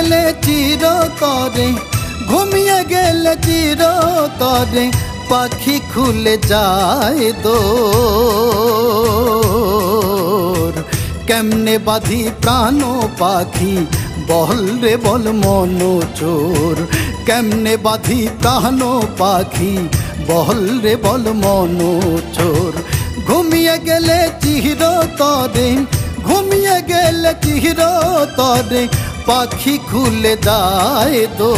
গেলে চির তরে ঘুমিয়ে গেলে চির তরে পাখি খুলে যায় দোর। কেমনে বাঁধি প্রাণ পাখি, বল রে বল মন চোর। কেমনে বাঁধি প্রাণ পাখি, বল রে বল মন চোর। ঘুমিয়ে গেলে চির তরে ঘুমিয়ে গেলে চির তরে পাখি খুলে দায় দোর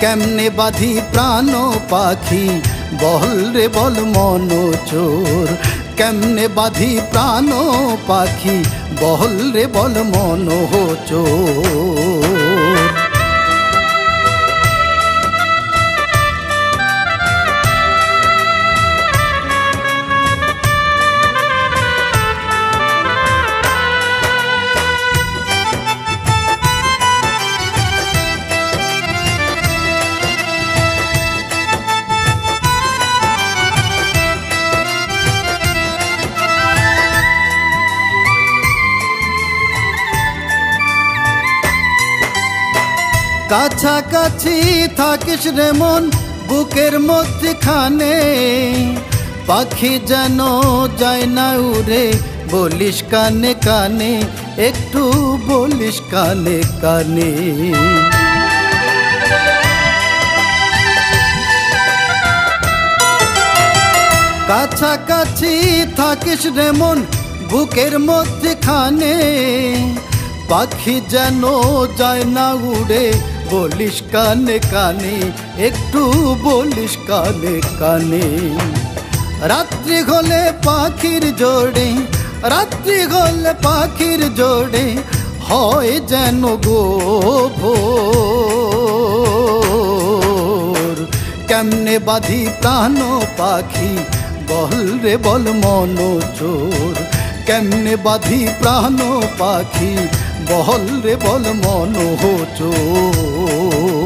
কেমনে বাঁধি প্রাণ পাখি? বল রে, বল মন চোর। কেমনে বাঁধি প্রাণ পাখি? বল রে, বল মন চোর। কাছাকাছি থাকিস রে মন বুকের মধ্যখানে। পাখি যেন যায় না উড়ে, বলিস কানে কানে, একটু বলিস কানে কানে। কাছাকাছি থাকিস রে মন বুকের মধ্যখানে। পাখি যেন যায় না উড়ে, বলিস কানে কানে, একটু বলিস কানে কানে। রাত্রি হলে পাখির জোড়ে, রাত্রি হলে পাখির জোড়ে, হয় যেন গো কেমনে বাঁধি প্রাণ পাখি, বল রে বল মন চোর কেমনে বাঁধি প্রাণ পাখি? বল রে বল মন চোর।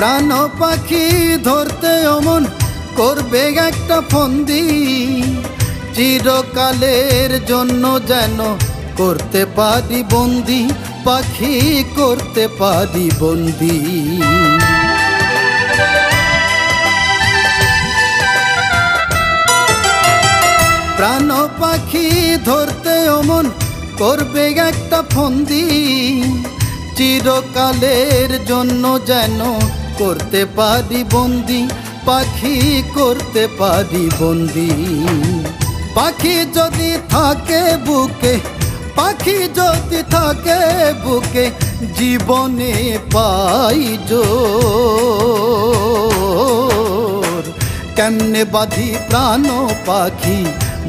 প্রাণ পাখি ধরতে অমন করবে একটা ফন্দি। চিরকালের জন্য যেন করতে পারি বন্দি, পাখি করতে পারি বন্দি। প্রাণ পাখি ধরতে অমন করবে একটা ফন্দি। চিরকালের জন্য যেন করতে পারি বন্দি, পাখি করতে পারি বন্দি। পাখি যদি থাকে বুকে, পাখি যদি থাকে বুকে, জীবনে পাই কেমনে বাঁধি প্রাণ পাখি,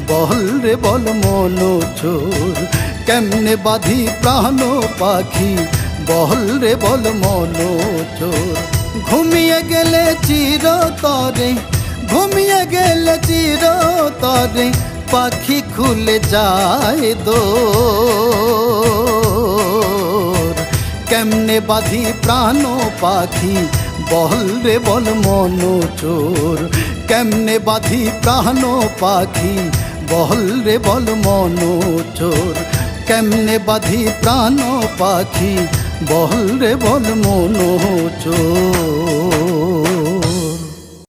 বল রে বল মন চোর। কেমনে বাঁধি প্রাণ পাখি, বল রে বল মন চোর। ঘুমিয়ে গেলে চির তরে ঘুমিয়ে গেলে চির তরে পাখি খুলে যায় দোর। কেমনে বাঁধি প্রাণ পাখি, বল রে বল মন চোর। কেমনে বাঁধি প্রাণ পাখি, বল রে বল মন চোর। কেমনে বাঁধি প্রাণ পাখি বল রে বল মন চোর